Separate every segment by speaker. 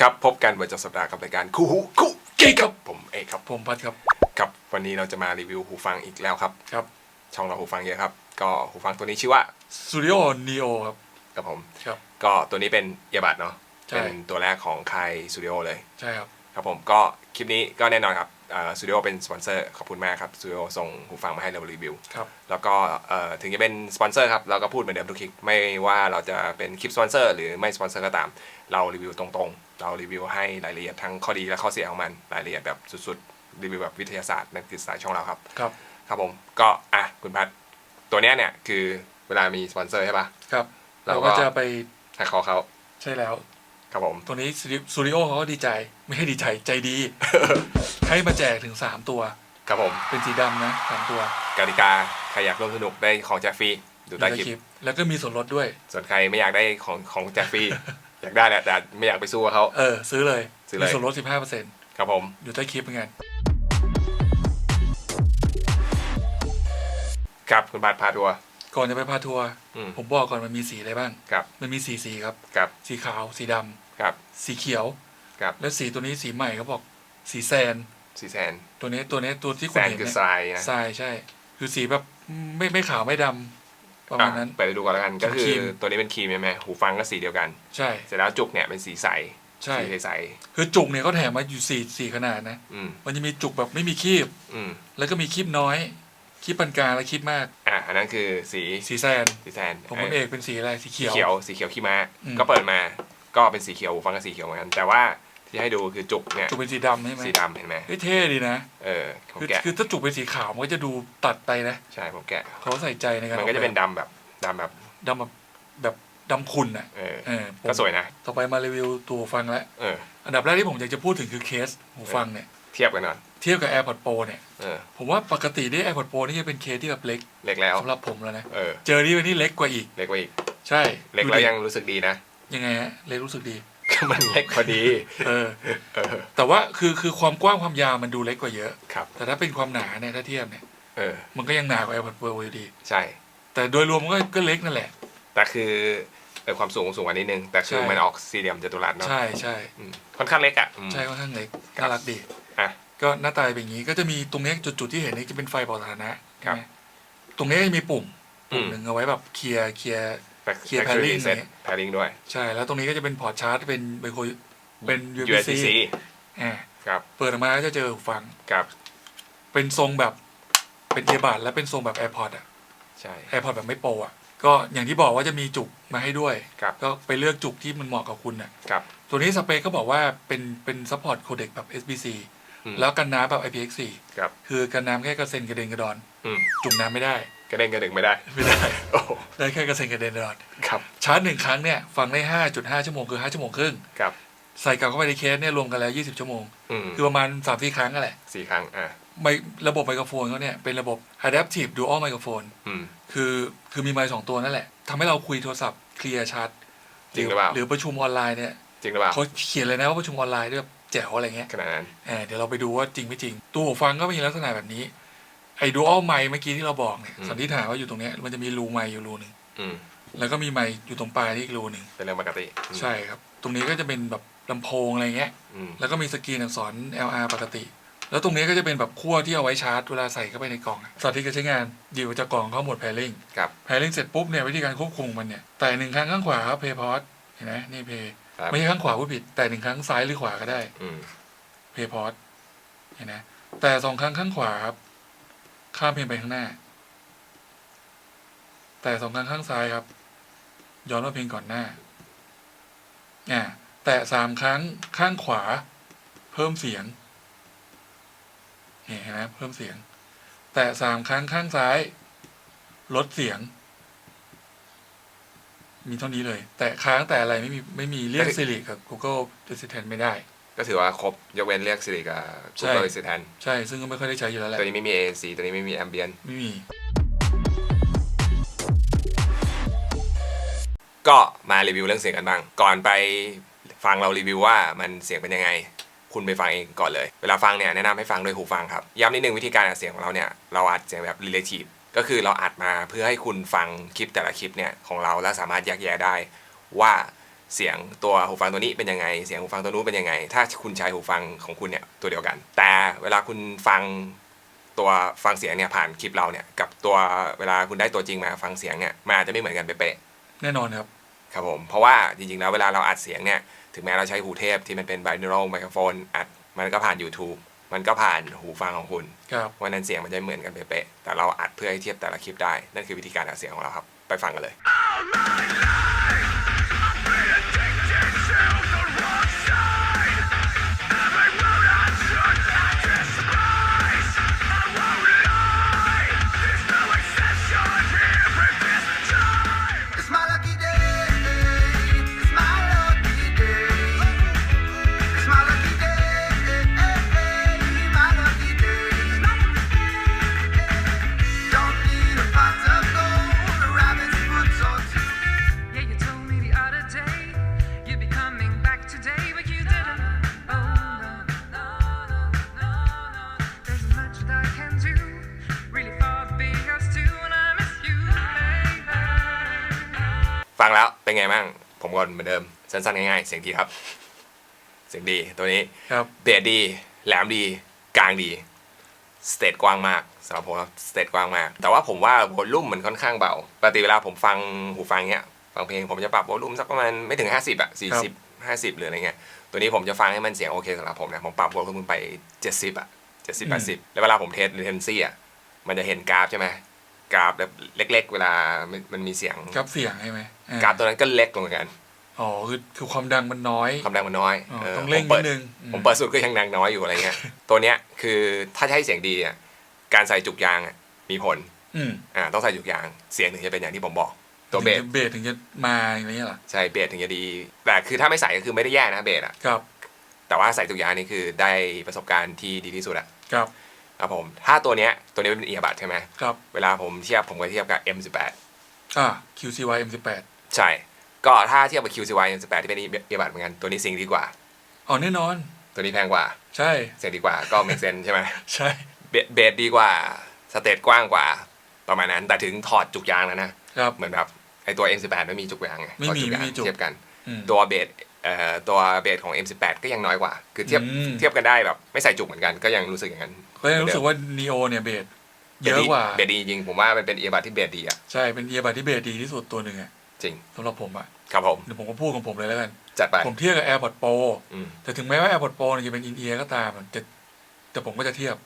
Speaker 1: ครับพบกันประจำสัปดาห์กับรายการคู่หูคู่เก๊ครับผมเอกครับ
Speaker 2: ผมพัดครับ
Speaker 1: ครับวันนี้เราจะมารีวิวหูฟังอีกแล้วครับ
Speaker 2: ครับ
Speaker 1: ช่องเราหูฟังเยอะครับ ก็หูฟังตัวนี้ชื่อว่า
Speaker 2: Studio Neo ครับ
Speaker 1: กับผม
Speaker 2: ครับ
Speaker 1: ก็ตัวนี้เป็นเอียบัดเนาะ
Speaker 2: ใช่
Speaker 1: เป็นตัวแรกของค่ายสตูดิโอเลย
Speaker 2: ใช่ครับ
Speaker 1: ครับผมก็คลิปนี้ก็แน่นอนครับ สตูดิโอเป็นสปอนเซอร์ขอบคุณมากครับสตูดิโอส่งหูฟังมาให้เรารีวิว
Speaker 2: ครับ
Speaker 1: แล้วก็เอ่อถึงจะเป็นสปอนเซอร์ครับเราก็พูดเหมือนเดิมทุกคลิปไม่ว่าเราจะเป็นคลิปสปอนเซอร์หรือไม่สปอนเซอร์ก็ตาม เรารีวิวตรงๆ เรารีวิวให้รายละเอียดทั้งข้อดีและข้อเสียของมันรายละเอียดแบบสุดๆรีวิวแบบวิทยาศาสตร์นั่นคือสายช่องเราครับ
Speaker 2: ครับ
Speaker 1: ครับผมก็อะคุณพัดตัวเนี้ยเนี่ยคือเวลามีสปอนเซอร์ใช่ปะ
Speaker 2: ครับ
Speaker 1: เรา
Speaker 2: เรา
Speaker 1: ก็
Speaker 2: ก็จะไป
Speaker 1: ให้เขาเขา
Speaker 2: ใช่แล้ว
Speaker 1: ครับผม
Speaker 2: ตัวนี้สตูดิโอเขาก็ดีใจไม่ให้ดีใจใจดี ให้มาแจกถึง 3 ตัว
Speaker 1: ครับผม
Speaker 2: เป็นสีดำนะสามตัว
Speaker 1: กติกาใครอยากร่วมสนุกได้ของแจกฟรีดูใต้คลิป
Speaker 2: แล้วก็มีส่วนลดด้วย
Speaker 1: ส่วนใครไม่อยากได้ของของแจกฟรี อยากได้แหละแต่ไม่อยากไปสู้กับเขา
Speaker 2: เออซื้อเลย
Speaker 1: ซื้อเลย
Speaker 2: มีส่วนลด 15%
Speaker 1: ครับผม
Speaker 2: อยู่ใต้คลิปเหมือนกัน
Speaker 1: ครับคุณพัดพาทัวร์
Speaker 2: ก่อนจะไปพาทัวร์
Speaker 1: อืม
Speaker 2: ผมบอกก่อนมันมีสีอะไรบ้าง
Speaker 1: ครับ
Speaker 2: มันมีสีสีครับ
Speaker 1: ครับ
Speaker 2: สีขาว สีดำ
Speaker 1: ครับ
Speaker 2: สีเขียว
Speaker 1: ครับ
Speaker 2: และสีตัวนี้สีใหม่เขาบอก สีแซน
Speaker 1: สีแซน
Speaker 2: ตัวนี้ตัวนี้ตัวที่คุ
Speaker 1: แซ
Speaker 2: ณ
Speaker 1: น
Speaker 2: เห็น
Speaker 1: คือ
Speaker 2: เนี่ย
Speaker 1: ทรายนะ
Speaker 2: ทรายใช่ คือสีแบบไม่ไม่ขาวไม่ดำประมาณนั้น
Speaker 1: อะไปดูก่อนแล้วกัน ก็คื
Speaker 2: ครี
Speaker 1: อ
Speaker 2: ม
Speaker 1: ตัวนี้เป็นครีมใช่ไหมหูฟังก็สีเดียวกัน
Speaker 2: ใช่
Speaker 1: เสร็จแล้วจุกเนี่ยเป็นสีใส
Speaker 2: ใช่
Speaker 3: สีใส
Speaker 2: คือจุกเนี่ยเขาแถมมาอยู่สี่สี่ขนาดนะ
Speaker 3: อืม
Speaker 2: มันจะมีจุกแบบไม่มีคีบ
Speaker 3: อืม
Speaker 2: แล้วก็มีคีบน้อย คีบปานกลางและคีบมาก
Speaker 3: อะอันนั้นคือสี
Speaker 2: สีแซน
Speaker 3: สีแซน
Speaker 2: ผมคุณเอกเป็นสีอะไรสี
Speaker 3: สี
Speaker 2: เขียว
Speaker 3: เขียว สีเขียวขี้ม้า
Speaker 2: อืม
Speaker 3: ก็เปิดมา ก็เป็นสีเขียวหูฟังก็สีเขียวเหมือนกัน แต่ว่าที่ให้ดูคือจุกเนี่ย
Speaker 2: จุกเป็นสีดำใช่ไหม
Speaker 3: สีดำเห็นไหม
Speaker 2: เฮ้ยเท่ดีนะ
Speaker 3: เออผม
Speaker 2: คือ
Speaker 3: แกะ
Speaker 2: คือถ้าจุกเป็นสีขาวมันก็จะดูตัดไปนะ
Speaker 3: ใช่ผมแกะ
Speaker 2: เขาใส่ใจในการ
Speaker 3: มันก็จะเป็น
Speaker 2: ออ
Speaker 3: ดำแบบดำแบบ
Speaker 2: แบบดำแบบแบบดำขุ่นอะ
Speaker 3: เออ
Speaker 2: เออผม
Speaker 3: ก็สวยนะ
Speaker 2: ต่อไปมารีวิวตัวหูฟังแล้ว
Speaker 3: เออ
Speaker 2: อันดับแรกที่ผมอยากจะพูดถึงคือเคสหูฟังเนี่ย
Speaker 3: เทียบกันหน่อย
Speaker 2: เทียบกับ AirPods Pro เนี่ย
Speaker 3: เออ
Speaker 2: ผมว่าปกติที่ AirPods Pro นี่จะเป็นเคสที่แบบเล็ก
Speaker 3: เล็กแล้ว
Speaker 2: สำหรับผมแล้วนะ
Speaker 3: เออ
Speaker 2: เจอนี่วันนี้เล็กกว่าอีก
Speaker 3: เล็กกว่าอีก
Speaker 2: ใช่
Speaker 3: เล็ก
Speaker 2: ดู
Speaker 3: แล้ว
Speaker 2: ดิ
Speaker 3: ยังรู้สึกดีนะ
Speaker 2: ยังไงฮะเล็กรู้สึกดี
Speaker 3: ก็มันเล็กพอดี
Speaker 2: เออ
Speaker 3: เออ
Speaker 2: แต่ว่าคือคือความกว้างความยาวมันดูเล็กกว่าเยอะ
Speaker 3: ครับ
Speaker 2: แต่ถ้าเป็นความหนาเนี่ยถ้าเทียบเนี่ย
Speaker 3: เออ
Speaker 2: มันก็ยังหนากว่า AirPods Pro อยู่ดี
Speaker 3: ใช่
Speaker 2: แต่โดยรวมมันก็ก็เล็กนั่นแหละ
Speaker 3: แต่คือเออความสูงสูงกว่านิดนึง แต่คือ
Speaker 2: ใช่
Speaker 3: มันออกสี่เหลี่ยมจัตุรัสเนาะ
Speaker 2: ใช่ใช่
Speaker 3: อืมค่อนข้างเล็กอะอืม
Speaker 2: ใช่ค่อนข้างเล็ก
Speaker 3: ครับ
Speaker 2: น่ารักดี
Speaker 3: อะ
Speaker 2: ก็หน้าตาเป็นอย่างนี้ ก็จะมีตรงเนี้ยจุดๆที่เห็นนี่จะเป็นไฟบอกสถานะครับใช่ไหมตรงเนี้ยจะมีปุ่มปุ่ม
Speaker 3: อืม
Speaker 2: หนึ่งเอาไว้แบบเคลียร์เคลียร์
Speaker 3: แต่
Speaker 2: เคลียร์
Speaker 3: factory
Speaker 2: pairing
Speaker 3: set
Speaker 2: เนี่ย
Speaker 3: pairing ด้วย
Speaker 2: ใช่ แล้วตรงนี้ก็จะเป็นพอร์ตชาร์จเป็นเป็นโคเป็น USB
Speaker 3: USB-C
Speaker 2: อ่า
Speaker 3: ครับ
Speaker 2: เปิดออกมาก็จะเจอหูฟัง
Speaker 3: ครับ
Speaker 2: เป็นทรงแบบเป็นเอียบัดและเป็นทรงแบบ AirPod อะ
Speaker 3: ใช่
Speaker 2: AirPod แบบไม่โปรอะก็อย่างที่บอกว่าจะมีจุกมาให้ด้วย
Speaker 3: ครับ
Speaker 2: ก็ไปเลือกจุกที่มันเหมาะกับคุณอะ
Speaker 3: ครับ
Speaker 2: ตัวนี้สเปคก็บอกว่าเป็นเป็นซัพพอร์ตโคเด็กแบบ SBC
Speaker 3: อืม
Speaker 2: แล้วกันน้ำแบบ IPX4
Speaker 3: ครับ
Speaker 2: คือกันน้ำแค่กระเซ็นกระเด็นกระดอน
Speaker 3: อืม
Speaker 2: จุ่มน้ำไม่ได้
Speaker 3: ก ระเด้งกระดึงไม่ได้
Speaker 2: ไม่ได้
Speaker 3: โอ้โห
Speaker 2: ได้แค่กระเซ็นกระเด็นกระดอน
Speaker 3: ครับ
Speaker 2: ชาร์จหนึ่งครั้งเนี่ยฟังได้5.5ชั่วโมงคือ5ชั่วโมงครึ่ง
Speaker 3: ครับ
Speaker 2: ใส่กลับเข้าไปในเคสเนี่ยรวมกันแล้ว20ชั่วโมง
Speaker 3: อืม
Speaker 2: คือประมาณ3-4ครั้งนั่นแหละ
Speaker 3: สี่ครั้งอะ
Speaker 2: ไมระบบไมโครโฟนเขาเนี่ยเป็นระบบ adaptive dual microphone
Speaker 3: อืม
Speaker 2: คือคือมีไมค์สองตัวนั่นแหละทำให้เราคุยโทรศัพท์เคลียร์ชัด
Speaker 3: จริงหรือเปล่า
Speaker 2: หรือประชุมออนไลน์เนี่ย
Speaker 3: จริงหรือเปล่า
Speaker 2: เขาเขียนเลยนะว่าประชุมออนไลน์ด้วยแบบแจ๋วอะไรเงี้ย
Speaker 3: ขนาดนั้น
Speaker 2: เออเดี๋ยวเราไปดูว่าจริงไม่จริง ตัวหูฟังก็มีลักษณะแบบนี้ ไอ้ dual mic เมื่อกี้ที่เราบอกเนี่ย
Speaker 3: อืม
Speaker 2: สันนิษฐานว่าอยู่ตรงเนี้ยมันจะมีรูไมค์อยู่รูหนึ่ง
Speaker 3: อืม
Speaker 2: แล้วก็มีไมค์อยู่ตรงปลายที่อีกรูหนึ่ง
Speaker 3: เป็นเรื่องปกติอืม
Speaker 2: ใช่ครับ ตรงนี้ก็จะเป็นแบบลำโพงอะไรเงี้ย
Speaker 3: อืม
Speaker 2: แล้วก็มีสกรีนอักษร LR ปกติ แล้วตรงนี้ก็จะเป็นแบบขั้วที่เอาไว้ชาร์จเวลาใส่เข้าไปในกล่องอะสาธิตการใช้งานหยิบออกจากกล่องเข้าโหมด pairing
Speaker 3: ครับ
Speaker 2: pairing เสร็จปุ๊บเนี่ยวิธีการควบคุมมันเนี่ย แต่หนึ่งครั้งข้างขวาครับ play pause เห็นไหมนี่ play
Speaker 3: ครับ
Speaker 2: ไม่ใช่ข้างขวาผู้ผิด แต่หนึ่งครั้งซ้ายหรือขวาก็ได้
Speaker 3: อืม
Speaker 2: play pause เห็นไหมแต่สองครั้งข้างขวาครับ ข้ามเพลงไปข้างหน้า แต่สองครั้งข้างซ้ายครับ ย้อนมาเพลงก่อนหน้าอ่าแต่สามครั้งข้างขวา เพิ่มเสียงเนี่ยเห็นไหมเพิ่มเสียง แต่สามครั้งข้างซ้าย ลดเสียง มีเท่านี้เลย แต่ค้างแต่อะไรไม่มีไม่มีเรียกสิริกับ Google Assistant ไม่ได้
Speaker 3: ก็ถือว่าครบ ยกเว้นเรียกสิริกับ
Speaker 2: ใช่
Speaker 3: Google Assistant
Speaker 2: ใช่ ซึ่งก็ไม่ค่อยได้ใช้อยู่แล้วแหละ
Speaker 3: ตัวนี้ไม่มี ANC ตัวนี้ไม่มี Ambient
Speaker 2: ไม่มี
Speaker 3: ก็มารีวิวเรื่องเสียงกันบ้าง ก่อนไปฟังเรารีวิวว่ามันเสียงเป็นยังไง คุณไปฟังเองก่อนเลย เวลาฟังเนี่ยแนะนำให้ฟังด้วยหูฟังครับ ย้ำนิดนึงวิธีการอัดเสียงของเราเนี่ย เราอัดเสียงแบบ relative ก็คือเราอัดมาเพื่อให้คุณฟังคลิปแต่ละคลิปเนี่ยของเราแล้วสามารถแยกแยะได้ว่า
Speaker 1: เสียงตัวหูฟังตัวนี้เป็นยังไง เสียงหูฟังตัวนู้นเป็นยังไง ถ้าคุณใช้หูฟังของคุณเนี่ยตัวเดียวกัน แต่เวลาคุณฟังตัวฟังเสียงเนี่ยผ่านคลิปเราเนี่ยกับตัวเวลาคุณได้ตัวจริงมาฟังเสียงเนี่ยมันอาจจะไม่เหมือนกันเป๊ะๆ
Speaker 2: แน่นอนครับ
Speaker 1: ครับผมเพราะว่าจริงๆแล้วเวลาเราอัดเสียงเนี่ยถึงแม้เราใช้หูเทพที่มันเป็น binaural microphone อัดมันก็ผ่าน YouTube มันก็ผ่านหูฟังของคุณ
Speaker 2: ครับ
Speaker 1: วันนั้นเสียงมันจะไม่เหมือนกันเป๊ะๆแต่เราอัดเพื่อให้เทียบแต่ละคลิปได้นั่นคือวิธีการอัดเสียงของเราครับไปฟังกันเลย ก่อนเหมือนเดิมสั้นๆง่ายๆเสียงดีครับ เสียงดีตัวนี้
Speaker 2: ครับ
Speaker 1: เบสดีแหลมดี กลางดีสเตตกว้างมากสำหรับผมสเตตกว้างมาก แต่ว่าผมว่าวอลลุ่มมันค่อนข้างเบาปกติเวลาผมฟังหูฟังเนี้ยฟังเพลงผมจะปรับวอลลุ่มสักประมาณไม่ถึง 50อะ40 50หรืออะไรเงี้ยตัวนี้ผมจะฟังให้มันเสียงโอเคสำหรับผมนะผมปรับวอลลุ่มไป 70อะ70 80แล้วเวลาผมเทสเทนซี่อะมันจะเห็นกราฟใช่ไหมกราฟแบบเล็ก ๆ เวลามันมันมีเสียง
Speaker 2: ครับเสียงใช่ไหมอ่าก
Speaker 1: ราฟตัวนั้นก็เล็กลงเหมือนกัน
Speaker 2: อ๋อคือคือความดังมันน้อย
Speaker 1: ความดังมันน้อย
Speaker 2: อ๋อ
Speaker 1: เออ
Speaker 2: ต้องเร่ง
Speaker 1: ผมปิ
Speaker 2: นิดนึงอืม
Speaker 1: ผมเปิดสุดก็ยังดังน้อยอยู่อะไรเงี้ยตัวเนี้ยคือถ้าจะให้เสียงดีอะการใส่จุกยางอะมีผล
Speaker 2: อืม
Speaker 1: อ่าต้องใส่จุกยางเสียงถึงจะเป็นอย่างที่ผมบอก ตัวเบส
Speaker 2: ถึงจะเบสถึงจะมาอย่างเงี้ยเหรอ
Speaker 1: ใช่เบสถึงจะดี แต่คือถ้าไม่ใส่ก็คือไม่ได้แย่นะเบสอะ
Speaker 2: ครับ
Speaker 1: แต่ว่าใส่จุกยางนี่คือได้ประสบการณ์ที่ดีที่สุดอะ
Speaker 2: ครับ
Speaker 1: ครับผมถ้าตัวเนี้ยตัวนี้เป็นเอียบัดใช่ไหม
Speaker 2: ครับ
Speaker 1: เวลาผมเทียบผมก็เทียบกับ M18
Speaker 2: อ่า QCY M18
Speaker 1: ใช่ ก็ถ้าเทียบกับ QCY M18 ที่เป็นเอียบัดเหมือนกันตัวนี้เสียงดีกว่า
Speaker 2: อ๋อแน่นอน
Speaker 1: ตัวนี้แพงกว่า
Speaker 2: ใช่
Speaker 1: เสียงดีกว่าก็ make sense ใช่ไหม
Speaker 2: ใช่
Speaker 1: เบเบสดีกว่าสเตตกว้างกว่าประมาณนั้น แต่ถึงถอดจุกยางแล้วนะครับเหมือนแบบไอตัว M18 ไม่มีจุกยางไง
Speaker 2: ไม่มี
Speaker 1: ถอดยาง
Speaker 2: ไม่มีจุก
Speaker 1: เทียบกัน
Speaker 2: อืม
Speaker 1: ตัวเบสเอ่อตัวเบสของ M18 ก็ยังน้อยกว่า คือเทียบ
Speaker 2: อืม
Speaker 1: เทียบกันได้แบบไม่ใส่จุกเหมือนกันก็ยังรู้สึกอย่างนั้น
Speaker 2: ก็ยังรู้สึกว่า Neo เนี่ยเบส
Speaker 1: เบ
Speaker 2: เย
Speaker 1: ส
Speaker 2: อะ
Speaker 1: ดี
Speaker 2: กว่า
Speaker 1: เบสดีจริงๆผมว่ามันเป็นเอียบัตที่เบสดีอะ
Speaker 2: ใช่เป็นเอียบัดที่เบสดีที่สุดตัวหนึ่งอะ
Speaker 1: จริง
Speaker 2: สำหรับผมอะ
Speaker 1: ครับผม
Speaker 2: เดี๋ยวผมก็พูดของผมเลยแล้วกัน
Speaker 1: จัดไป
Speaker 2: ผมเทียบกับ AirPods Pro
Speaker 1: อืม
Speaker 2: แต่ถึงแม้ว่า AirPods Pro เนี่ยจะเป็นอินเอียร์ก็ตามแต่แต่ผมก็จะเทียบ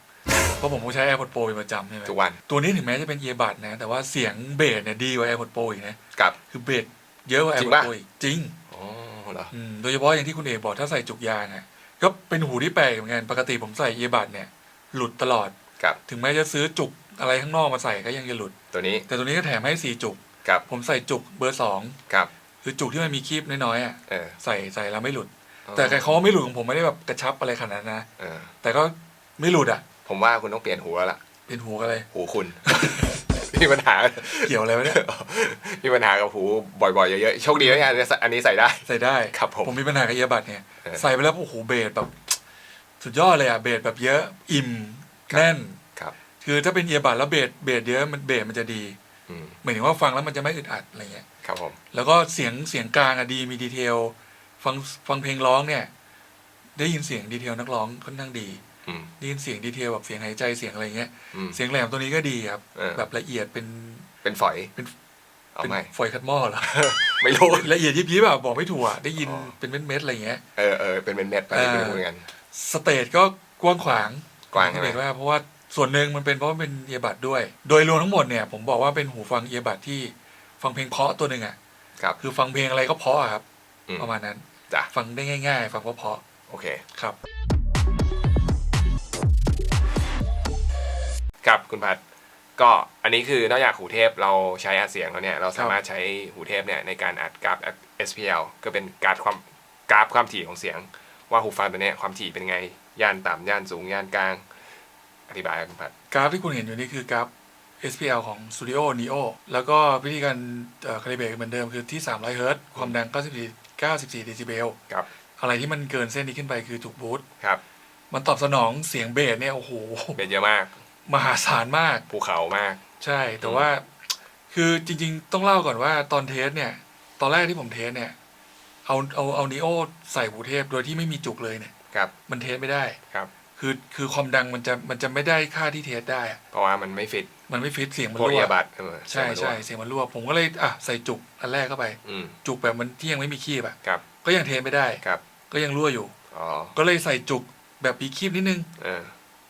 Speaker 2: เพราะผมก็ใช้ AirPods Pro เป็นประจำใช่ไหม
Speaker 1: ทุกวัน
Speaker 2: ตัวนี้ถึงแม้จะเป็นเอียบัดนะ แต่ว่าเสียงเบสเนี่ยดีกว่า AirPods Pro อีกนะ
Speaker 1: กับ
Speaker 2: คือเบสเยอะกว่า
Speaker 1: จริง
Speaker 2: AirPods
Speaker 1: ปะ
Speaker 2: Pro อีกจริง
Speaker 1: อ๋อเหรอ
Speaker 2: อืมโดยเฉพาะอย่างที่คุณเอกบอกถ้าใส่จุกยางอะก็เป็นหูที่แปลกเหมือนกันปกติผมใส่เอียบัดเนี่ย หลุดตลอด
Speaker 1: กับ
Speaker 2: ถึงแม้จะซื้อจุกอะไรข้างนอกมาใส่ก็ยังจะหลุด
Speaker 1: ตัวนี้
Speaker 2: แต่ตัวนี้ก็แถมให้สี่จุก
Speaker 1: กับ
Speaker 2: ผมใส่จุกเบอร์สอง
Speaker 1: กับ
Speaker 2: คือจุกที่มันมีคีบน้อยๆอะ
Speaker 1: เออ
Speaker 2: ใส่ใส่แล้วไม่หลุด แต่ไอ้เขาว่าไม่หลุดของผมไม่ได้แบบกระชับอะไรขนาดนั้นนะ
Speaker 1: เออ
Speaker 2: แต่ก็ไม่หลุดอะ
Speaker 1: ผมว่าคุณต้องเปลี่ยนหูแล้วล่ะ
Speaker 2: เป็นหูกันเลย
Speaker 1: หูคุณ มีปัญหา
Speaker 2: เกี่ยวอะไรวะเนี่ย
Speaker 1: มีปัญหากับหูบ่อยๆเยอะๆโชคดีนะเนี่ยอันนี้ใส่ได้
Speaker 2: ใส่ได้
Speaker 1: ครับผม
Speaker 2: ผมมีปัญหากับเอียบัดเนี่ย
Speaker 1: เออ
Speaker 2: ใส่ไปแล้วโอ้โหเบสแบบ สุดยอดเลยอะเบสแบบเยอะอิ่มแน่น
Speaker 1: ครับ
Speaker 2: คือถ้าเป็นเอียบัดแล้วเบสเบสเยอะมันเบสมันจะดี
Speaker 1: อืม
Speaker 2: หมายถึงว่าฟังแล้วมันจะไม่อึดอัดอะไรเงี้ย
Speaker 1: ครับผม
Speaker 2: แล้วก็เสียงเสียงกลางอะดีมีดีเทล ฟังฟังเพลงร้องเนี่ย ได้ยินเสียงดีเทลนักร้องค่อนข้างดี
Speaker 1: อืม
Speaker 2: ได้ยินเสียงดีเทลแบบเสียงหายใจเสียงอะไรเงี้ย
Speaker 1: อืม
Speaker 2: เสียงแหลมตัวนี้ก็ดีครับ
Speaker 1: เออ
Speaker 2: แบบละเอียดเป็น
Speaker 1: เป็นฝอย
Speaker 2: เป็น
Speaker 1: เอา
Speaker 2: เป็น
Speaker 1: ไหม
Speaker 2: ฝอยคัดหม้อเหรอ
Speaker 1: ไม่รู้
Speaker 2: ละเอียดยิบยิบแบบบอกไม่ถูกอะได้ยิน
Speaker 1: อ๋อ
Speaker 2: เป็นเม็ดๆอะไรเงี้ย
Speaker 1: เออเออเป็นเม็ดๆไป
Speaker 2: เออ
Speaker 1: ไม่รู้เหมือนกัน
Speaker 2: สเตจก็กว้างขวาง
Speaker 1: กว้างใช่ไหม
Speaker 2: เห็นว่าเพราะว่า ส่วนหนึ่งมันเป็นเพราะว่าเป็นเอียบัดด้วย โดยรวมทั้งหมดเนี่ยผมบอกว่าเป็นหูฟังเอียบัดที่ฟังเพลงเพราะตัวหนึ่งอะ
Speaker 1: ครับ
Speaker 2: คือฟังเพลงอะไรก็เพราะอะครับ
Speaker 1: อืม
Speaker 2: ประมาณนั้น
Speaker 1: จ้ะ
Speaker 2: ฟังได้ง่าย ๆ ฟังเพราะเพราะ
Speaker 1: โอเค
Speaker 2: ๆครับ
Speaker 1: ครับคุณพัดก็อันนี้คือนอกจากหูเทพเราใช้อัดเสียงแล้วเนี่ยเราสามารถใช้หูเทพเนี่ยในการอัดกราฟ SPL ก็เป็นการดความกราฟความถี่ของเสียง ว่าหูฟังตัวเนี้ยความถี่เป็นไงย่านต่ำย่านสูงย่านกลาง อธิบายครับคุณพัด
Speaker 2: กราฟที่คุณเห็นอยู่นี่คือกราฟ SPL ของ Studio Neo แล้วก็วิธีการคาลิเบรตเหมือนเดิมคือที่ 300เฮิรตซ์ความดัง 94 94เดซิเบล
Speaker 1: ครับ
Speaker 2: อะไรที่มันเกินเส้นนี้ขึ้นไปคือถูกบูสต์
Speaker 1: ครับ
Speaker 2: มันตอบสนองเสียงเบสเนี่ยโอ้โห
Speaker 1: เป็นเยอะมาก
Speaker 2: มหาศาลมาก
Speaker 1: ภูเขามาก
Speaker 2: ใช่แต่ว่าคือจริงๆ ต้องเล่าก่อนว่าตอนเทสเนี่ย ตอนแรกที่ผมเทสเนี่ยเอาเอาเอานิโอใส่หูเทพโดยที่ไม่มีจุกเลยเนี่ย
Speaker 1: ครับ
Speaker 2: มันเทสไม่ได้
Speaker 1: ครับ
Speaker 2: คือคือความดังมันจะมันจะไม่ได้ค่าที่เทสได้อะ
Speaker 1: เพราะว่ามันไม่ฟิต
Speaker 2: มันไม่ฟิตเสียงมัน
Speaker 1: พวก
Speaker 2: รั่
Speaker 1: เอี
Speaker 2: วย
Speaker 1: บัดเออ
Speaker 2: ใช่ใช่เสียงมันรั่วผมก็เลยอะใส่จุกอันแรกเข้าไป
Speaker 1: อืม
Speaker 2: จุกแบบมันที่ยังไม่มีคีบอะ
Speaker 1: ครับ
Speaker 2: ก็ยังเทสไม่ได้
Speaker 1: ครับ
Speaker 2: ก็ยังรั่วอยู่
Speaker 1: อ๋อ
Speaker 2: ก็เลยใส่จุกแบบมีคีบนิดนึง
Speaker 1: เออ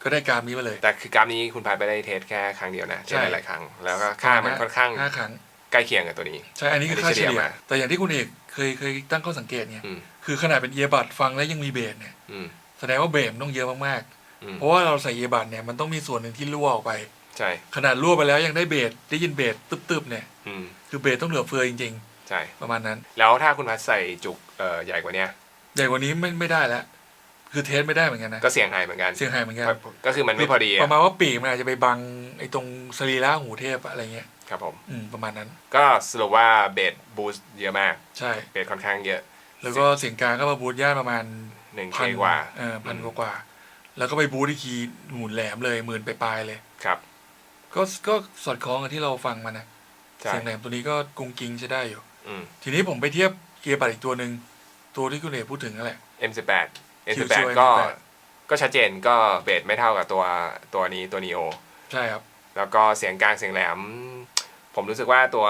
Speaker 2: ก็ได้กรามนี้มาเลย
Speaker 1: แต่คือกราฟนี้คุณพายไปได้เทสแค่ครั้งเดียวนะเท
Speaker 2: ใช่
Speaker 1: สหลายๆครั้งแล้วก็ค่ามันค่อนข้าง
Speaker 2: ห้าครั้ง
Speaker 1: ใกล้เคียงกับตัวนี้
Speaker 2: ใช่อันนี้คือ
Speaker 1: อันนี้
Speaker 2: ค่าเฉ
Speaker 1: เฉลี่
Speaker 2: ลี่
Speaker 1: ย
Speaker 2: ย
Speaker 1: มา
Speaker 2: แต่อย่างที่คุณเอกเคยเคยตั้งข้อสังเกตไง
Speaker 1: อืม
Speaker 2: คือขนาดเป็นเอียบัดฟังแล้วยังมีเบสเนี่ย
Speaker 1: อืม
Speaker 2: แสดงว่าเบสมันต้องเยอะมาก
Speaker 1: อืม
Speaker 2: ๆเพราะว่าเราใส่เอียบัดเนี่ยมันต้องมีส่วนหนึ่งที่รั่วออกไป
Speaker 1: ใช่
Speaker 2: ขนาดรั่วไปแล้วยังได้เบสได้ยินเบสตึบๆเนี่ย
Speaker 1: อืม
Speaker 2: คือเบสต้องเหลือเฟือจริง
Speaker 1: ใช่
Speaker 2: ๆประมาณนั้น
Speaker 1: แล้วถ้าคุณพัดใส่จุกเอ่อใหญ่กว่าเนี้ย
Speaker 2: ใหญ่กว่านี้ไม่ไม่ได้แล้วคือเทสไม่ได้เหมือนกันนะ
Speaker 1: ก็เสียงไฮเหมือนกัน
Speaker 2: เสียงไฮเหมือนกัน
Speaker 1: ก็คือมันไม่พอดี
Speaker 2: ป
Speaker 1: อะ
Speaker 2: ระมาณว่าปีกมันอาจจะไปบังไอ้ตรงสรีระหูเทพอะไรเงี้ย
Speaker 1: ครับผม
Speaker 2: อืมประมาณนั้น
Speaker 1: ก็สรุปว่าเบสบูสต์เยอะมาก
Speaker 2: ใช่
Speaker 1: เบสค่อนข้างเยอะ
Speaker 2: แล้วก็เสียงกลางก็มาบูทย่านประมาณ
Speaker 1: หนึ่งเค
Speaker 2: พัน
Speaker 1: กว่า
Speaker 2: เออพันกว่ากว่าแล้วก็ไปบูทอีกทีหมุนแหลมเลยหมื่นไปปลายๆเลย
Speaker 1: ครับ
Speaker 2: ก็ก็สอดคล้องกับที่เราฟังมานะ
Speaker 1: ใช่
Speaker 2: เสียงแหลมตัวนี้ก็กุงกิงใช้ได้อยู่
Speaker 1: อืม
Speaker 2: ทีนี้ผมไปเทียบเกียร์บัตอีกตัวหนึ่งตัวที่คุณเอกพูดถึงนั่นแหละ
Speaker 1: M18
Speaker 2: QQ
Speaker 1: M18 ก็
Speaker 2: M18
Speaker 1: ก็ชัดเจนก็เบสไม่เท่ากับตัวตัวนี้ตัวนีโอ
Speaker 2: ใช่ครับ
Speaker 1: แล้วก็เสียงกลางเสียงแหลม ผมรู้สึกว่าตัว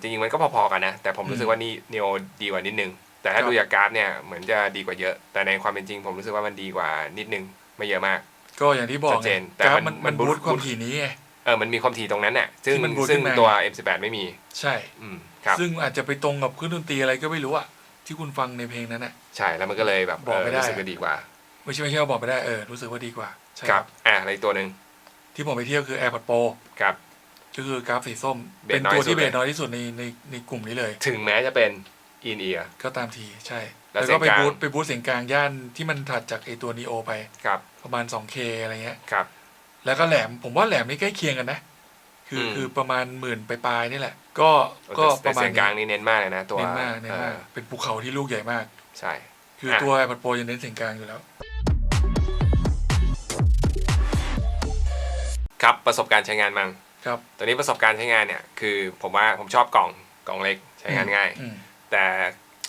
Speaker 1: จริงๆมันก็พอๆกันนะ แต่ผมรู้สึกว่านี่นีโอดีกว่านิดนึง แต่ถ้า
Speaker 2: ครับ
Speaker 1: ดูจากกราฟเนี่ยเหมือนจะดีกว่าเยอะ แต่ในความเป็นจริงผมรู้สึกว่ามันดีกว่า นิดนึงไม่เยอะมาก
Speaker 2: ก็อย่างที่บอก
Speaker 1: ชัดเจนแต่
Speaker 2: กราฟ
Speaker 1: มั
Speaker 2: มัน
Speaker 1: น
Speaker 2: มัน
Speaker 1: บู
Speaker 2: บู
Speaker 1: ท
Speaker 2: ทความ
Speaker 1: บูท
Speaker 2: ถี่นี้ไง
Speaker 1: เออมันมีความถี่ตรงนั้นน่ะ ซึ่ง
Speaker 2: ที่มันบูท
Speaker 1: ซึ่ง
Speaker 2: ขึ้นมา
Speaker 1: ตัว M18 ไม่มี
Speaker 2: ใช่
Speaker 1: อืมครับ
Speaker 2: ซึ่งอาจจะไปตรงกับเครื่องดนตรีอะไรก็ไม่รู้อะที่คุณฟังในเพลงนั้นอะ
Speaker 1: ใช่แล้วมันก็เลยแบบ
Speaker 2: บอกไม่ได้
Speaker 1: เรู้สึกว่าดีกว่า
Speaker 2: ไม่ใช่ไม่ใช่ว่าบอกไม่ได้เออรู้สึกว่าดีกว่าใช่
Speaker 1: ครับอะอะไรอีกตัวหนึ่ง
Speaker 2: ที่ผมไปเที่ยวคือ AirPods Pro
Speaker 1: ครับ
Speaker 2: ก็คือกราฟสีส้ม
Speaker 1: เบส
Speaker 2: เป็น
Speaker 1: น้อย
Speaker 2: ตัว
Speaker 1: สุ
Speaker 2: ที่
Speaker 1: ด
Speaker 2: เบ
Speaker 1: เลย
Speaker 2: สน้อยที่สุดในในในกลุ่มนี้เลย
Speaker 1: ถึงแม้จะเป็น อินเอีย
Speaker 2: ก็ตามทีใช่
Speaker 1: แล้ว
Speaker 2: แล้วก็ไป
Speaker 1: เสียงกลาง
Speaker 2: บูทไปบูทเสียงกลางย่านที่มันถัดจากไอตัวนีโอไป
Speaker 1: ครับ
Speaker 2: ประมาณ 2K อะไรเงี้ย
Speaker 1: ครับ
Speaker 2: แล้วก็แหลมผมว่าแหลมนี่ใกล้เคียงกันนะ คือ
Speaker 1: อืม
Speaker 2: คือประมาณหมื่นปลายๆนี่แหละ ก็ก็
Speaker 1: แต่
Speaker 2: ประมาณ
Speaker 1: เสียงกลางนี่เน้นมากเลยนะตัว
Speaker 2: เน้นมากเน้นมาก
Speaker 1: เออ
Speaker 2: เป็นภูเขาที่ลูกใหญ่มาก
Speaker 1: ใช่
Speaker 2: คือ
Speaker 1: อะ
Speaker 2: ตัว AirPods Pro ยังเน้นเสียงกลางอยู่แล้ว
Speaker 1: ครับประสบการณ์ใช้งานมั่ง
Speaker 2: ครับ
Speaker 1: ตัวนี้ประสบการณ์ใช้งานเนี่ยคือผมว่าผมชอบกล่องกล่องเล็กใช้งานง่าย
Speaker 2: อืม
Speaker 1: แต่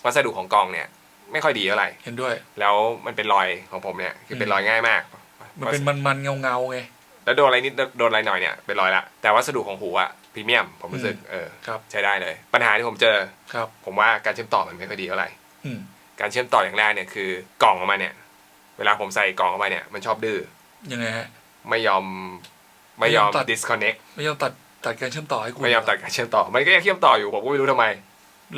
Speaker 1: วัสดุของกล่องเนี่ย ไม่ค่อยดีเท่าไหร่
Speaker 2: เห็นด้วย
Speaker 1: แล้วมันเป็นรอยของผมเนี่ยคือเป็นรอยง่ายมาก
Speaker 2: มันเป็นมันมันเงาเงาๆไง
Speaker 1: แล้วโดนอะไรนิดโดนอะไรหน่อยเนี่ยเป็นรอยละแต่วัสดุของหูอะพรีเมียมผมรู้สึก
Speaker 2: อืม
Speaker 1: เออ
Speaker 2: ครับ
Speaker 1: ใช้ได้เลย ปัญหาที่ผมเจอ
Speaker 2: ครับ
Speaker 1: ผมว่าการเชื่อมต่อมันไม่ค่อยดีเท่าไหร่
Speaker 2: อืม
Speaker 1: การเชื่อมต่ออย่างแรกเนี่ยคือกล่องออกมาเนี่ย เวลาผมใส่กล่องเข้าไปเนี่ยมันชอบดื้อ
Speaker 2: ยังไงฮะ
Speaker 1: ไม่ยอมไม่ยอม
Speaker 2: ไม่ยอมตัด
Speaker 1: disconnect
Speaker 2: ไม่ยอมตัดตัดการเชื่อมต่อให้คุณ
Speaker 1: ไม่ยอมตัดการเชื่อมต่อ มันก็ยังเชื่อมต่ออยู่ผมก็ไม่รู้ทำไม
Speaker 2: เ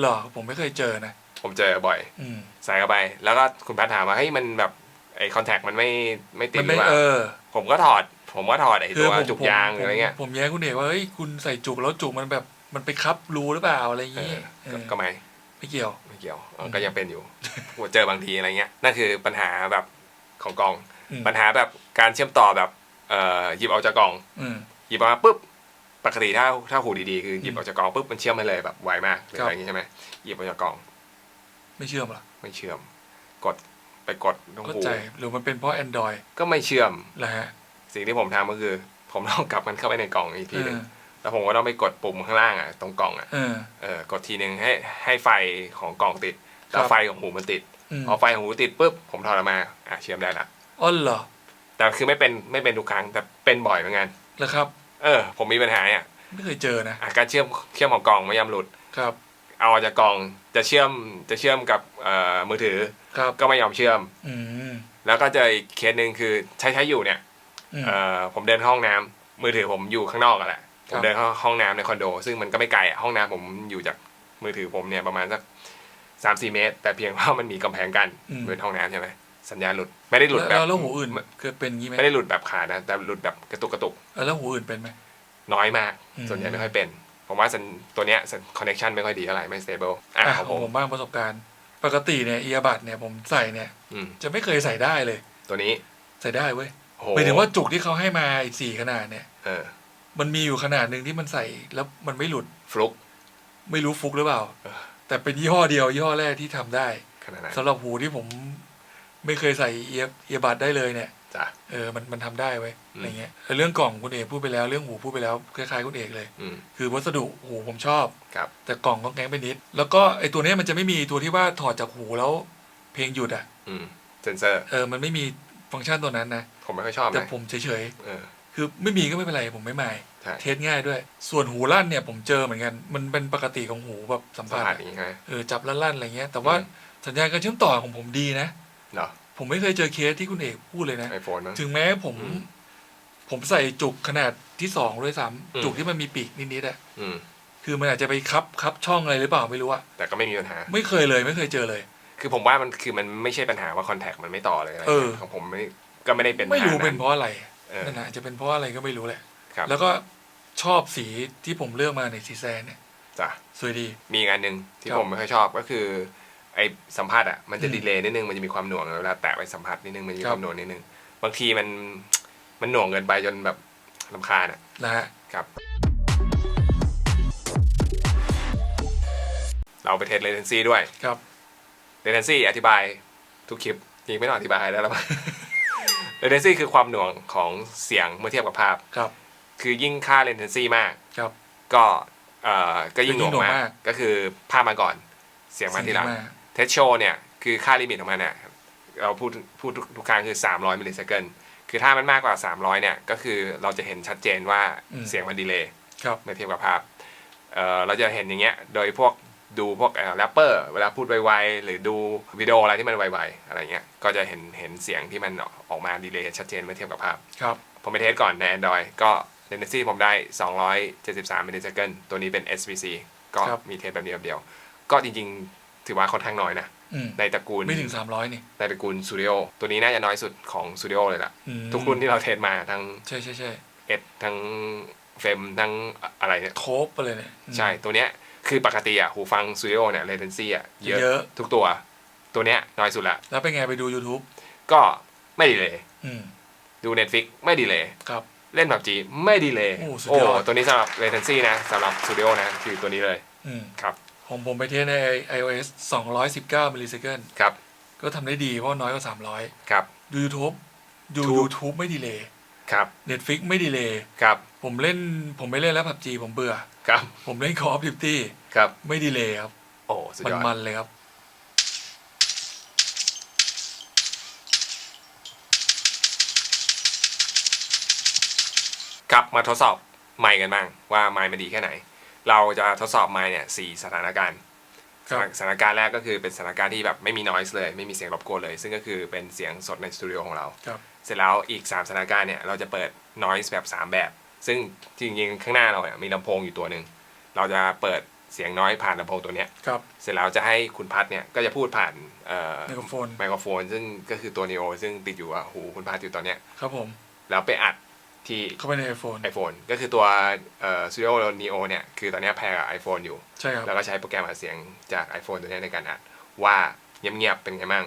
Speaker 2: หรอผมไม่เคยเจอนะ
Speaker 1: ผมเจอบ่อย
Speaker 2: อืม
Speaker 1: ใส่เข้าไป แล้วก็คุณพัดถามว่าเฮ้ยมันแบบไอ้คอนแทคมันไม่ไม่ติด
Speaker 2: มัน
Speaker 1: หรื
Speaker 2: ไม่
Speaker 1: อเปล่า
Speaker 2: เออ
Speaker 1: ผมก็ถอด ผมก็ถอดไอ้
Speaker 2: คื
Speaker 1: ตัว
Speaker 2: ผม
Speaker 1: จุก
Speaker 2: ผม
Speaker 1: ยางหรืออะไรเงี้ย
Speaker 2: ผมผมแย้งคุณเอกว่าเฮ้ยคุณใส่จุกแล้วจุกมันแบบมันไปคับรูหรือเปล่าอะไรอย่าง
Speaker 1: เอ
Speaker 2: งี้
Speaker 1: อ
Speaker 2: เอ
Speaker 1: ก็
Speaker 2: อ
Speaker 1: ก็ไม่
Speaker 2: ไม่เกี่ยว
Speaker 1: ไม่เกี่ยวเออ
Speaker 2: อืม
Speaker 1: ก็ยังเป็นอยู่ผมเจอบางทีอะไรเงี้ยนั่นคือปัญหาแบบของกล่อง
Speaker 2: อืม
Speaker 1: ปัญหาแบบการเชื่อมต่อแบบเอ่อหยิบออกจากกล่อง
Speaker 2: อืม
Speaker 1: หยิบออกมาปุ๊บ ปกติถ้าถ้าหูดีๆคือหยิบ
Speaker 2: อืม
Speaker 1: ออกจากกล่องปุ๊บมันเชื่อมมาเลยแบบไวมากหรือ
Speaker 2: ครับ
Speaker 1: อะไรอย่างงี้ใช่ไหมหยิบออกจากกล่อง
Speaker 2: ไม่เชื่อมเหรอ
Speaker 1: ไม่เชื่อม กดไปกดตรง
Speaker 2: เข้า
Speaker 1: หู
Speaker 2: ใจหรือมันเป็นเพราะ Android
Speaker 1: ก็ไม่เชื่อม
Speaker 2: แหละฮะ
Speaker 1: สิ่งที่ผมทำก็คือ ผมต้องกลับมันเข้าไปในกล่องอีกทีหนึ่ง
Speaker 2: เออ
Speaker 1: แล้วผมก็ต้องไปกดปุ่มข้างล่างอะตรงกล่องอะ
Speaker 2: เออ
Speaker 1: เออกดทีหนึ่งให้ให้ไฟของกล่องติดแล้
Speaker 2: ควรับ
Speaker 1: ไฟของหูมันติด
Speaker 2: อืม
Speaker 1: พอไฟของหูติดปุ๊บผมถอดออกมาอะเชื่อมได้ละ
Speaker 2: อ๋อเหรอ
Speaker 1: แต่คือไม่เป็นไม่เป็นทุกครั้งแต่เป็นบ่อยเหมือนกัน
Speaker 2: แล้วครับ
Speaker 1: เออ ผมมีปัญหาเนี่ย
Speaker 2: ไม่เคยเจอนะ
Speaker 1: อะการเชื่อมเชื่อมของกล่องไม่ยอมหลุด
Speaker 2: ครับ
Speaker 1: เอาออกจากกล่องจะเชื่อมจะเชื่อมกับเอ่อมือถือ
Speaker 2: ครับ
Speaker 1: ก็ไม่ยอมเชื่อม
Speaker 2: อืม
Speaker 1: แล้วก็เจออีกเคสหนึ่งคือใช้ใช้อยู่เนี่ย
Speaker 2: อืม
Speaker 1: เอ่อผมเดินเข้าห้องน้ำมือถือผมอยู่ข้างนอกอะแหละผ
Speaker 2: ครั
Speaker 1: ม
Speaker 2: บ
Speaker 1: เดินเข้าห้องน้ำในคอนโด ซึ่งมันก็ไม่ไกลอะห้องน้ำผมอยู่จากมือถือผมเนี่ยประมาณสักสามสี่เมตร แต่เพียงว่ามันมีกำแพงกันเป็นห้องน้ำใช่ไหม สัญญาณหลุดไม่ได้หลุด
Speaker 2: แล้ว
Speaker 1: แบบ
Speaker 2: แล้วหูอื่นเคยเป็นงี้ไหม
Speaker 1: ไม่ได้หลุดแบบขาดนะแต่หลุดแบบกระตุกกระตุก
Speaker 2: เออแล้วหูอื่นเป็นไหม
Speaker 1: น้อยมาก
Speaker 2: อืม
Speaker 1: ส่วนใหญ่ไม่ค่อยเป็น ผมว่าสัญตัวเนี้ยคอนเนคชันไม่ค่อยดีเท่าไหร่ไม่ stable อะ
Speaker 2: อะ
Speaker 1: ของ
Speaker 2: ข
Speaker 1: ผ
Speaker 2: อง
Speaker 1: ม
Speaker 2: ผมบ้างประสบการณ์ ปกติเนี่ยเอียบัดเนี่ยผมใส่เนี่ย
Speaker 1: อืม
Speaker 2: จะไม่เคยใส่ได้เลย
Speaker 1: ตัวนี้
Speaker 2: ใส่ได้เว้ย
Speaker 1: โห
Speaker 2: หมายถึงว่าจุกที่เขาให้มาอีกสี่ขนาดเนี่ย
Speaker 1: เออ
Speaker 2: มันมีอยู่ขนาดหนึ่งที่มันใส่แล้วมันไม่หลุด
Speaker 1: ฟลุก
Speaker 2: ไม่รู้ฟุกหรือเปล่า
Speaker 1: เออ
Speaker 2: แต่เป็นยี่ห้อเดียวยี่ห้อแรกที่ทำได้
Speaker 1: ขนาดนั้น
Speaker 2: สำหรับหูที่ผม ไม่เคยใส่เอียเอียบัดได้เลยเนี่ย
Speaker 1: จ้ะ
Speaker 2: เออมันมันทำได้เว้ย
Speaker 1: อืม
Speaker 2: อะไรเงี้ยเรื่องกล่องคุณเอกพูดไปแล้วเรื่องหูพูดไปแล้วคล้ายๆคุณเอกเลย
Speaker 1: อืม
Speaker 2: คือวัสดุหูผมชอบ
Speaker 1: ครับ
Speaker 2: แต่กล่องก็แก๊งไปนิด แล้วก็ไอตัวเนี้ยมันจะไม่มีตัวที่ว่าถอดจากหูแล้ว เพลงหยุดอะ
Speaker 1: อืมเซนเซอร์
Speaker 2: เออมันไม่มีฟังก์ชันตัวนั้นนะ
Speaker 1: ผมไม่ค่อยชอบ
Speaker 2: แต่
Speaker 1: นะ
Speaker 2: ผมเฉย
Speaker 1: เออ
Speaker 2: ๆคือไม่มีก็ไม่เป็นไรผมไม่หมาย
Speaker 1: ใช่
Speaker 2: เทสง่ายด้วย ส่วนหูลั่นเนี่ยผมเจอเหมือนกัน มันเป็นปกติของหูแบบสัม
Speaker 1: สัม
Speaker 2: ผัส
Speaker 1: ผัส
Speaker 2: อะ
Speaker 1: อย่างนี้ใช่ไหม
Speaker 2: เออจับลั่นๆอะไรเงี้ยแต่ว่า
Speaker 1: อืม
Speaker 2: สัญญาณการเชื่อมต่อของผมดีนะ
Speaker 1: เหรอ
Speaker 2: ผมไม่เคยเจอเคสที่คุณเอกพูดเลยนะ
Speaker 1: ไอโฟนมั้ง
Speaker 2: ถึงแม้ผม
Speaker 1: อืม
Speaker 2: ผมใส่จุกขนาดที่สองด้วยซ้
Speaker 1: อืมำ
Speaker 2: จุกที่มันมีปีกนิดๆอะ
Speaker 1: อืม
Speaker 2: คือมันอาจจะไปคับคับช่องอะไรหรือเปล่าไม่รู้อะ
Speaker 1: แต่ก็ไม่มีปัญหา
Speaker 2: ไม่เคยเลยไม่เคยเจอเลย
Speaker 1: คือผมว่ามันคือมันไม่ใช่ปัญหาว่าคอนแทคมันไม่ต่อเลยอะไร
Speaker 2: เออ
Speaker 1: เงี้ยของผมไม่ก็ไม่ได้เป็น
Speaker 2: ไม่รู้
Speaker 1: ปัญหา
Speaker 2: เป็นเพราะอะไร
Speaker 1: เออ
Speaker 2: นั่นนะอาจจะเป็นเพราะอะไรก็ไม่รู้แหละ
Speaker 1: ครับ
Speaker 2: แล้วก็ชอบสีที่ผมเลือกมาในสีแซนเนี่ย
Speaker 1: จ้ะ
Speaker 2: สวยดี
Speaker 1: มีอีกอันหนึ่งที่
Speaker 2: ครับ
Speaker 1: ผมไม่ค่อยชอบก็คือ ไอสัมผัสอะมันจะ
Speaker 2: อืม
Speaker 1: ดีเลย์นิดนึงมันจะมีความหน่วงเวลาแตะไปสัมผัสนิดนึงมันจะมี
Speaker 2: ครั
Speaker 1: ค
Speaker 2: บ
Speaker 1: วามหน่วงนิดนึงบางทีมันมันหน่วงเกินไปจนแบบลำคาญอะ
Speaker 2: นะฮะ
Speaker 1: ครับ เราไปเทสเลเทนซีด้วย
Speaker 2: ครับ
Speaker 1: เลเทนซีอธิบายทุกคลิปจริงไม่ต้องอธิบายแล้วแล้วเลเทนซีคือความหน่วงของเสียงเมื่อเทียบกับภาพ
Speaker 2: ครับ
Speaker 1: คือยิ่งค่าเลเทนซีมาก
Speaker 2: ครับ
Speaker 1: ก็ เอ่อ ก็ยิ่งหน่วง
Speaker 2: ก็ยิ่งหน่วง
Speaker 1: มาก
Speaker 2: มาก
Speaker 1: ก็คือภาพมาก่อน เสียงมาทีหลัง
Speaker 2: สิ่ที่
Speaker 1: เทสโชเนี่ยคือค่าลิมิตของมันเนี่ยเราพูดพูดทุกครั้งคือ 300มิลลิเซคันคือถ้ามันมากกว่า 300เนี่ยก็คือเราจะเห็นชัดเจนว่า
Speaker 2: อืม
Speaker 1: เสียงมันดีเลย์
Speaker 2: ครับ
Speaker 1: เมื่อเทียบกับภาพเอ่อเราจะเห็นอย่างเงี้ยโดยพวกดูพวกแรปเปอร์เวลาพูดไวๆหรือดูวิดีโออะไรที่มันไวๆอะไรเงี้ยก็จะเห็นเห็นเสียงที่มันออกมาดีเลย์ชัดเจนเมื่อเทียบกับภาพ
Speaker 2: ครับ
Speaker 1: ผมไปเทสก่อนใน Android ก็ latency ผมได้ 273มิลลิเซคันตัวนี้เป็น SVC ก็
Speaker 2: ครับ
Speaker 1: มีเทสแบบนี้แบบเดียว ก็จริงๆ ถือว่าค่อนข้างน้อยนะ
Speaker 2: อืม
Speaker 1: ในตระกูล
Speaker 2: ไม่ถึงสามร้อยนี่
Speaker 1: ในตระกูล Studio ตัวนี้น่าจะน้อยสุดของ Studio เลยล่ะ
Speaker 2: อืม
Speaker 1: ทุกรุ่นที่เราเทสมาทั้ง
Speaker 2: ใช่ใช่ใช่
Speaker 1: เอทั้งเฟมทั้งอะไรเนี่ย
Speaker 2: โคบไปเลยเนี่ยอืม
Speaker 1: ใช่ตัวเนี้ยคือปกติอะหูฟัง Studio เนี่ย latency อะเยอะ
Speaker 2: เยอะ
Speaker 1: ทุกตัว ตัวเนี้ยน้อยสุดละ
Speaker 2: แล้วเป็นไงไปดู YouTube
Speaker 1: ก็ไม่ดีเลย
Speaker 2: อืม
Speaker 1: ดู Netflix ไม่ดีเลย
Speaker 2: ครับ
Speaker 1: เล่นแบบจีไม่ดีเลย
Speaker 2: โอ้สุด
Speaker 1: โอ้
Speaker 2: ยอด
Speaker 1: ตัวนี้สำหรับ latency นะสำหรับ Studio นะคือตัวนี้เลย
Speaker 2: อืม
Speaker 1: ครับ
Speaker 2: ผมผมไปเทสใน iOS 219มิลลิเซคัน
Speaker 1: ครับ
Speaker 2: ก็ทำได้ดีเพราะน้อยกว่า
Speaker 1: ครับ
Speaker 2: 300ดู YouTube ดู
Speaker 1: YouTube
Speaker 2: YouTube ไม่ดีเลย
Speaker 1: ครับ
Speaker 2: Netflix ไม่ดีเลย
Speaker 1: ครับ
Speaker 2: ผมเล่นผมไม่เล่นแล้วผับจีผมเบื่อ
Speaker 1: ครับ
Speaker 2: ผมเล่น Call of Duty
Speaker 1: ครับ
Speaker 2: ไม่ดีเลยครับ
Speaker 1: โอ้ สุด
Speaker 2: มัน
Speaker 1: ยอด
Speaker 2: มันเลยครับ
Speaker 1: ครับมาทดสอบไมค์กันบ้างว่าไมค์มันดีแค่ไหน เราจะทดสอบไมค์เนี่ยสี่สถานการณ์
Speaker 2: ครับ
Speaker 1: สถานการณ์แรกก็คือเป็นสถานการณ์ที่แบบไม่มี noise เลย ไม่มีเสียงรบกวนเลย ซึ่งก็คือเป็นเสียงสดในสตูดิโอของเรา
Speaker 2: ครับ
Speaker 1: เสร็จแล้วอีก 3 สถานการณ์เนี่ยเราจะเปิด noise แบบ 3 แบบ ซึ่งจริงๆ ข้างหน้าเราเนี่ยมีลำโพงอยู่ตัวหนึ่งเราจะเปิดเสียงน้อยผ่านลำโพงตัวเนี้ย
Speaker 2: ครับ
Speaker 1: เสร็จแล้วจะให้คุณพัดเนี่ยก็จะพูดผ่านเอ่อ
Speaker 2: ไมโครโฟน
Speaker 1: ไมโครโฟน ซึ่งก็คือตัว Neo ซึ่งติดอยู่กับหูคุณพัดอยู่ตอนเนี้ย
Speaker 2: ครับผม
Speaker 1: แล้วไปอัด ที่
Speaker 2: เข้าไปใน iPhone
Speaker 1: iPhone ก็คือตัวเอ่อ Studio Neo เนี่ยคือตอนเนี้ยแพร์กับ iPhone อยู่
Speaker 2: ใช่ครับ
Speaker 1: แล้วก็ใช้โปรแกรมอัดเสียงจาก iPhone ตัวเนี้ยในการอัด ว่าเงียบๆเป็นไงมั่ง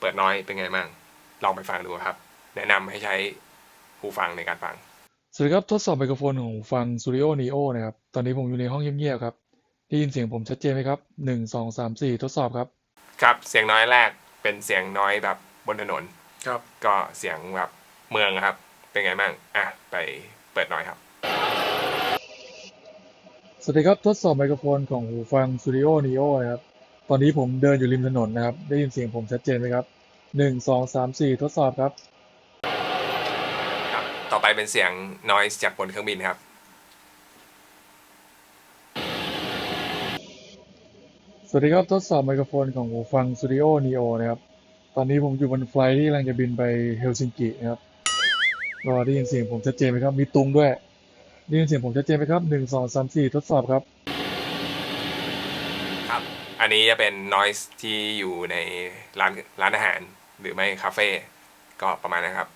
Speaker 1: เปิดน้อยเป็นไงมั่ง ลองไปฟังดูครับ แนะนำให้ใช้หูฟังในการฟัง
Speaker 2: สวัสดีครับทดสอบไมโครโฟนของหูฟัง Studio Neo นะครับ ตอนนี้ผมอยู่ในห้องเงียบๆครับ ได้ยินเสียงผมชัดเจนไหมครับหนึ่งสองสามสี่ทดสอบครับ
Speaker 1: ครับ เสียงน้อยแรกเป็นเสียงน้อยแบบบนถนน
Speaker 2: ครับ
Speaker 1: ก็เสียงแบบเมืองครับ เป็นไงมั่งอะ ไปเปิดหน่อยครับ
Speaker 2: สวัสดีครับ ทดสอบไมโครโฟนของหูฟัง Studio Neo นะครับ ตอนนี้ผมเดินอยู่ริมถนนนะครับ ได้ยินเสียงผมชัดเจนไหมครับหนึ่งสองสามสี่ทดสอบครับ
Speaker 1: ครับ ต่อไปเป็นเสียง noise จากบนเครื่องบินครับ
Speaker 2: สวัสดีครับ ทดสอบไมโครโฟนของหูฟัง Studio Neo นะครับ ตอนนี้ผมอยู่บนไฟลท์ที่กำลังจะบินไปเฮลซิงกินะครับ ก็ได้ยินเสียงผมชัดเจนไหมครับ มีตุงด้วยได้ยินเสียงผมชัดเจนไหมครับหนึ่งสองสามสี่ทดสอบครับ
Speaker 1: ครับ อันนี้จะเป็น noise ที่อยู่ในร้านร้านอาหาร หรือไม่คาเฟ่ก็ประมาณนะครับ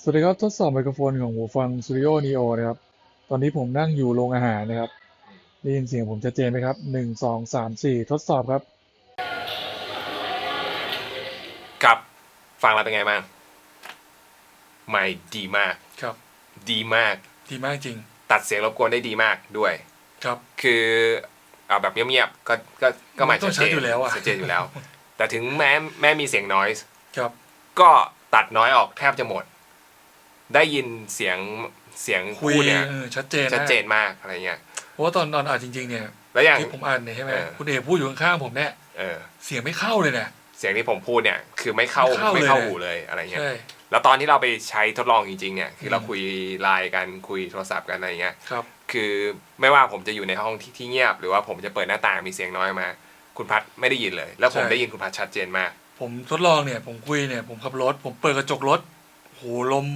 Speaker 2: สวัสดีครับทดสอบไมโครโฟนของหูฟัง Studio Neo นะครับ ตอนนี้ผมนั่งอยู่โรงอาหารนะครับได้ยินเสียงผมชัดเจนไหมครับหนึ่งสองสามสี่ทดสอบครับ
Speaker 1: ครับฟังแล้วเป็นไงบ้างไม่ดีมาก
Speaker 2: ครับ
Speaker 1: ดีมาก
Speaker 2: ดีมากจริง
Speaker 1: ตัดเสียงรบกวนได้ดีมากด้วย
Speaker 2: ครับ
Speaker 1: คือเอาแบบเงียบๆก็ก็ก็หมาย
Speaker 2: ต้องชัดอยู่แล้วอะ
Speaker 1: ชัดเจนอยู่แล้ว แต่ถึงแม้แม้มีเสียง noise
Speaker 2: ครับ
Speaker 1: ก็ตัดน้อยออกแทบจะหมด ได้ยินเสียงเสียง
Speaker 2: คุย
Speaker 1: พูดเนี่ย
Speaker 2: เออชัดเจนนะ
Speaker 1: ชัดเจนมากอะไรเงี้ย
Speaker 2: เพราะว่าตอนตอนอ่านจริง ๆ เนี่ย
Speaker 1: แล้วอย่าง
Speaker 2: ที่ผมอ่านเนี่ยใช่ไหม
Speaker 1: เออ
Speaker 2: คุณเอกพูดอยู่ข้างๆผมเนี่ย
Speaker 1: เออ
Speaker 2: เสียงไม่เข้าเลยนะ
Speaker 1: เสียงที่ผมพูดเนี่ยคือไม่เข้า
Speaker 2: ไม่เข้า
Speaker 1: ไม่เข้า
Speaker 2: เลย
Speaker 1: หูเลยอะไรเงี้ย
Speaker 2: ใช่
Speaker 1: แล้วตอนที่เราไปใช้ทดลองจริงๆเนี่ยคือเรา
Speaker 2: อืม
Speaker 1: คุยไลน์กันคุยโทรศัพท์กันอะไรเงี้ย
Speaker 2: ครับ
Speaker 1: คือไม่ว่าผมจะอยู่ในห้องที่ที่เงียบ หรือว่าผมจะเปิดหน้าต่างมีเสียงน้อยมา คุณพัดไม่ได้ยินเลย แล้วผม
Speaker 2: ใช่
Speaker 1: ได้ยินคุณพัดชัดเจนมาก
Speaker 2: ผมทดลองเนี่ยผมคุยเนี่ยผมขับรถ ผมเปิดกระจกรถโหลม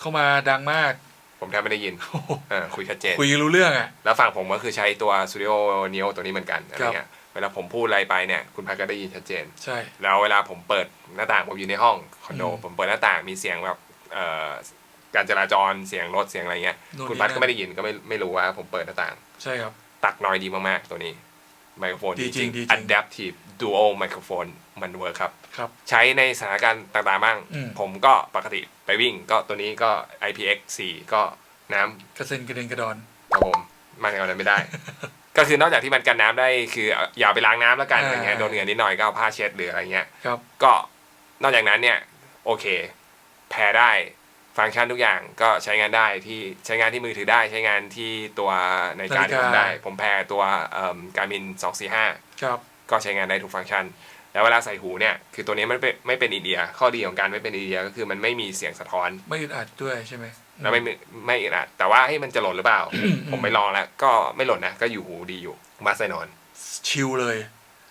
Speaker 2: เข้ามาดังมาก
Speaker 1: ผมแทบไม่ได้ยิน
Speaker 2: โอ้โห
Speaker 1: เออคุยชัดเจน
Speaker 2: คุยรู้เรื่องอะ
Speaker 1: แล้วฝั่งผมก็คือใช้ตัว Studio Neo ตัวนี้เหมือนกันอะไร
Speaker 2: ครับ
Speaker 1: เงี้ย เวลาผมพูดอะไรไปเนี่ยคุณพัดก็ได้ยินชัดเจน
Speaker 2: ใช่
Speaker 1: แล้วเวลาผมเปิดหน้าต่างผมอยู่ในห้องคอนโด
Speaker 2: อืม
Speaker 1: ผมเปิดหน้าต่างมีเสียงแบบเอ่อการจราจรเสียงรถเสียงอะไรเงี้ย
Speaker 2: นู่น
Speaker 1: คุณพัด
Speaker 2: นี่
Speaker 1: ก็
Speaker 2: นั่น
Speaker 1: ไม่ได้ยินก็ไม่ไม่รู้ว่าผมเปิดหน้าต่าง
Speaker 2: ใช่ครับ
Speaker 1: ตักน้อยดีมากๆ ตัวนี้ไมโครโฟน
Speaker 2: ดีจริงดีจริง
Speaker 1: Adaptive Dual Microphone มันเวิร์คครับ
Speaker 2: ครับ
Speaker 1: ใช้ในสถานการณ์ต่างๆบ้าง
Speaker 2: อืม
Speaker 1: ผมก็ปกติไปวิ่งก็ตัวนี้ก็ IPX 4 ก็น้ำ
Speaker 2: กระเซ็นกระเด็นกระดอน
Speaker 1: ครับผมมันเอาอะไรไม่ได้ ก็คือนอกจากที่มันกันน้ำได้คืออย่าไปล้างน้ำแล้วกันอะไรเงี้ย
Speaker 2: อ่า
Speaker 1: โดนเหงื่อนิดหน่อยก็เอาผ้าเช็ดหรืออะไรเงี้ย
Speaker 2: ครับ
Speaker 1: ก็นอกจากนั้นเนี่ยโอเค แพรได้ฟังก์ชันทุกอย่างก็ใช้งานได้ที่ใช้งานที่มือถือได้ใช้งานที่ตัวในการที่ผมได้ ผมแพรตัวการมิน245
Speaker 2: ครับ
Speaker 1: ก็ใช้งานได้ทุกฟังก์ชัน แล้วเวลาใส่หูเนี่ยคือตัวนี้มันเป็นไม่เป็นอีเดีย ข้อดีของการไม่เป็นอีเดียก็คือมันไม่มีเสียงสะท้อน
Speaker 2: ไม่อึดอัดด้วยใช่ไหม
Speaker 1: แล้วไม่มีไม่อึดอัดแต่ว่าให้มันจะหล่นหรือเปล่า ผมไปลองแล้ว ก็ไม่หล่นนะก็อยู่หูดีอยู่มาใส่นอน
Speaker 2: ชิลเลย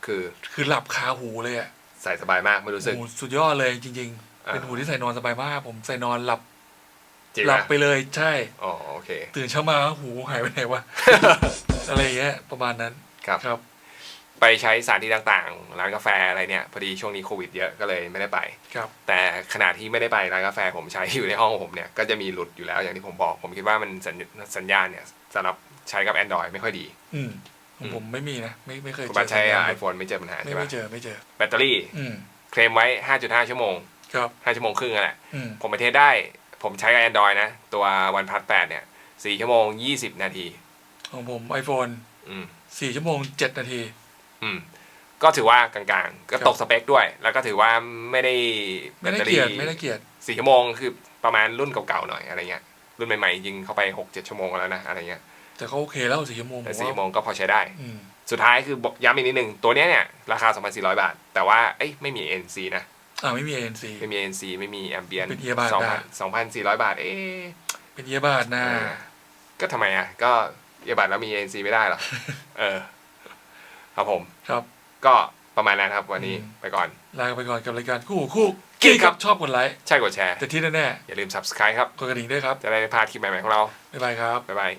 Speaker 1: คือ
Speaker 2: คือหลับคาหูเลยอะ
Speaker 1: ใส่สบายมากไม่รู้สึก
Speaker 2: โอ้โหสุดยอดเลยจริงๆ
Speaker 1: อ่า
Speaker 2: เป็นหูที่ใส่นอนสบายมาก ผมใส่นอนหลับ
Speaker 1: จริง
Speaker 2: หลับ
Speaker 1: นะ
Speaker 2: ไปเลยใช่
Speaker 1: อ๋อโอเค
Speaker 2: ตื่นเช้ามาหูหายไปไหนวะอะไรอย่างเงี้ยประมาณนั้น
Speaker 1: ครับ
Speaker 2: ครับ
Speaker 1: ไปใช้สถานที่ต่างๆ ร้านกาแฟอะไรเนี่ยพอดีช่วงนี้โควิดเยอะก็เลยไม่ได้ไป
Speaker 2: ครับ
Speaker 1: แต่ขณะที่ไม่ได้ไปร้านกาแฟผมใช้อยู่ในห้องผมเนี่ยก็จะมีหลุดอยู่แล้วอย่างที่ผมบอก ผมคิดว่ามันสัญสัญญาณเนี่ยสำหรับใช้กับ Android ไม่ค่อยดี
Speaker 2: อืมของ
Speaker 1: อืม
Speaker 2: ผมไม่มีนะ ไม่ไม่เคย
Speaker 1: คุณ
Speaker 2: เจ
Speaker 1: บ้า
Speaker 2: อน
Speaker 1: ใช้
Speaker 2: สัญญาณ
Speaker 1: ไอโฟนไม่เจอปัญหา
Speaker 2: ไม่
Speaker 1: ใช่ไหม
Speaker 2: ไม่เจอไม่เจอ
Speaker 1: แบตเตอรี่
Speaker 2: อืม
Speaker 1: เคลมไว้ 5.5 ชั่วโมง
Speaker 2: ครับ
Speaker 1: 5 ชั่วโมงครึ่งนั่นแหละ
Speaker 2: อืม
Speaker 1: ผมไปเทสได้ ผมใช้กับ Android นะ ตัว OnePlus 8เนี่ย4ชั่วโมง 20 นาที
Speaker 2: ของผม iPhone
Speaker 1: อืม
Speaker 2: สี่ชั่วโมงเจ็ดนาที
Speaker 1: อืมก็ถือว่ากลางๆ ก็
Speaker 2: ครับ
Speaker 1: ตกสเปคด้วย แล้วก็ถือว่าไม่ได้แบ
Speaker 2: ไม่
Speaker 1: ต
Speaker 2: ได้
Speaker 1: เตอ
Speaker 2: เกลี
Speaker 1: รี่
Speaker 2: ยดไม่ได้เกลียด
Speaker 1: สี่ชั่วโมงคือประมาณรุ่นเก่าๆหน่อยอะไรเงี้ยรุ่นใหม่ๆจริงเข้าไป6-7ชั่วโมงแล้วนะอะไรเงี้ย
Speaker 2: แต่ก็โอเคแล้วสี่ชั่วโมง
Speaker 1: แต่
Speaker 2: ผม
Speaker 1: สี่
Speaker 2: ว่า
Speaker 1: ชั่วโมงก็พอใช้ได้
Speaker 2: อืม
Speaker 1: สุดท้ายคือบอกย้ำอีกนิดนึง ตัวเนี้ยเนี่ยราคา 2,400 บาท แต่ว่าเอ้ยไม่มี NC นะ
Speaker 2: อ่าไม่มี ANC
Speaker 1: ไม่มี NC ไม่มี Ambient
Speaker 2: เป็น earbud
Speaker 1: สอง
Speaker 2: ได้
Speaker 1: พันสองพันสี่ร้อยบาท เอ๊ะ
Speaker 2: เป็นเยียบาทนะ
Speaker 1: เออก็ทำไมอะ ก็เอียบัตแล้วมี ANC ไม่ได้หรอ เออ ครับผม
Speaker 2: ครับ
Speaker 1: ก็ประมาณนั้นครับวันนี้
Speaker 2: อืม
Speaker 1: ไปก่อน
Speaker 2: ลาไปก่อนกับรายการคู่หูคู่
Speaker 1: กิ๊กครับ
Speaker 2: ชอบกดไลค์
Speaker 1: ใช่กดแชร์
Speaker 2: แต่ที่แน่
Speaker 1: อย่าลืม subscribe ครับ
Speaker 2: ๆกดกระดิ่งด้วยครับ
Speaker 1: จะได้ไม่พลาดคลิปใหม่ๆของเรา
Speaker 2: บ๊ายบายครับ
Speaker 1: บ๊ายบาย